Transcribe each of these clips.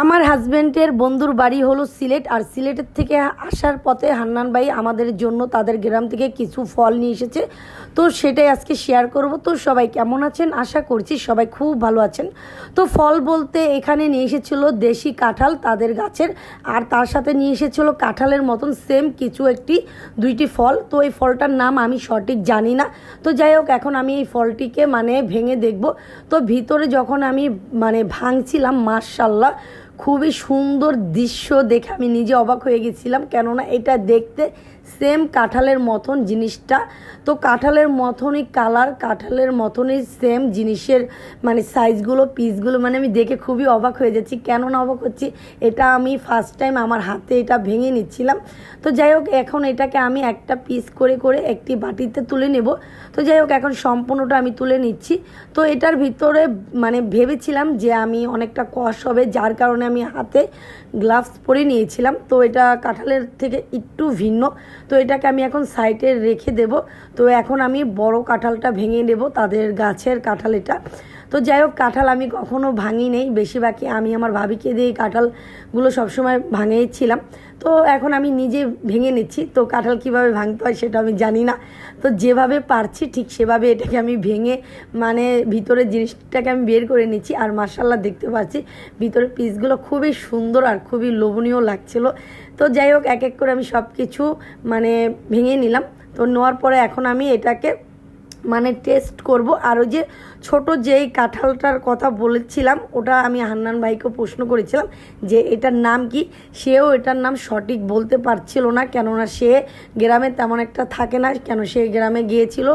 আমার হাজব্যান্ডের বন্ধুর বাড়ি হলো সিলেট, আর সিলেটের থেকে আসার পথে হান্নান ভাই আমাদের জন্য তাদের গ্রাম থেকে কিছু ফল নিয়ে এসেছে। তো সেটাই আজকে শেয়ার করব। তো সবাই কেমন আছেন? আশা করছি সবাই খুব ভালো আছেন। তো ফল বলতে এখানে নিয়ে এসেছিল দেশি কাঁঠাল তাদের গাছের, আর তার সাথে নিয়ে এসেছিল কাঁঠালের মতন সেম কিছু একটি, দুইটি ফল। তো এই ফলটার নাম আমি সঠিক জানি না। তো যাই হোক, এখন আমি এই ফলটিকে মানে ভেঙে দেখব। তো ভিতরে যখন আমি মানে ভাঙছিলাম মার্শাল্লাহ খুবই সুন্দর দৃশ্য দেখে আমি নিজে অবাক হয়ে গেছিলাম। কেননা এটা দেখতে সেম কাঁঠালের মতন জিনিসটা। তো কাঁঠালের মতনই কালার কাঁঠালের মতনই সেম জিনিসের মানে সাইজগুলো পিসগুলো মানে আমি দেখে খুবই অবাক হয়ে যাচ্ছি। কেন না অবাক হচ্ছি, এটা আমি ফার্স্ট টাইম আমার হাতে এটা ভেঙে নিচ্ছিলাম। তো যাই হোক, এখন এটাকে আমি একটা পিস করে করে একটি বাটিতে তুলে নেব। তো যাই হোক, এখন সম্পূর্ণটা আমি তুলে নিচ্ছি। তো এটার ভিতরে মানে ভেবেছিলাম যে আমি অনেকটা কষ হবে, যার কারণে আমি হাতে গ্লাভস পরে নিয়েছিলাম। তো এটা কাঁঠালের থেকে একটু ভিন্ন। তো এটাকে আমি এখন সাইডে রেখে দেব। তো এখন আমি বড় কাঁঠালটা ভেঙে নেব। তাদের গাছের কাঁঠাল এটা। তো যাই হোক, কাঁঠাল আমি কখনো ভাঙি নেই। বেশিরভাগই আমি আমার ভাবিকে দিয়ে কাঁঠালগুলো সবসময় ভাঙিয়েছিলাম তো এখন আমি নিজে ভেঙে নিচ্ছি। তো কাঁঠাল কীভাবে ভাঙতে হয় সেটা আমি জানি না। তো যেভাবে পারছি ঠিক সেভাবে এটাকে আমি ভেঙে মানে ভিতরের জিনিসটাকে আমি বের করে নিচ্ছি। আর মার্শাল্লাহ দেখতে পাচ্ছি, ভিতরের পিসগুলো খুবই সুন্দর আর খুবই লোভনীয় লাগছিল। তো যাই হোক, এক এক করে আমি সব কিছু মানে ভেঙে নিলাম। তো নেওয়ার পরে এখন আমি এটাকে মানে টেস্ট করব। আর ওই যে ছোট যেই কাঁঠালটার কথা বলেছিলাম, ওটা আমি হান্নান ভাইকে প্রশ্ন করেছিলাম যে এটার নাম কি? সেও এটার নাম সঠিক বলতে পারছিল না, কেননা সে গ্রামে তেমন একটা থাকে না, কেন সে গ্রামে গিয়েছিল।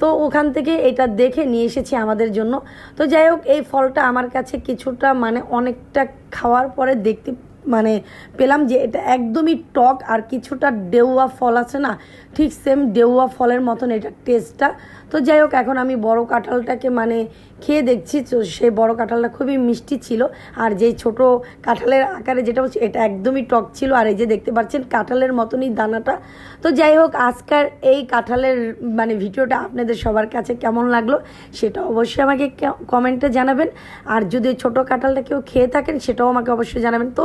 তো ওখান থেকে এটা দেখে নিয়ে এসেছি আমাদের জন্য। তো যাই হোক, এই ফলটা আমার কাছে কিছুটা মানে অনেকটা খাওয়ার পরে দেখতে মানে পেলাম যে এটা একদমই টক আর কিছুটা ডেউয়া ফল আছে না, ঠিক সেম ডেউয়া ফলের মতন এটা টেস্টটা তো যাই হোক, এখন আমি বড় কাঁঠালটাকে মানে খেয়ে দেখছি, তো সেই বড় কাঁঠালটা খুবই মিষ্টি ছিল। আর যেই ছোট কাঁঠালের আকারে যেটা হচ্ছে এটা একদমই টক ছিল। আর এই যে দেখতে পাচ্ছেন, কাঁঠালের মতনই দানাটা। তো যাই হোক, আজকের এই কাঁঠালের মানে ভিডিওটা আপনাদের সবার কাছে কেমন লাগল, সেটা অবশ্যই আমাকে কমেন্টে জানাবেন। আর যদি ছোটো কাঁঠালটা কেউ খেয়ে থাকেন, সেটাও আমাকে অবশ্যই জানাবেন। তো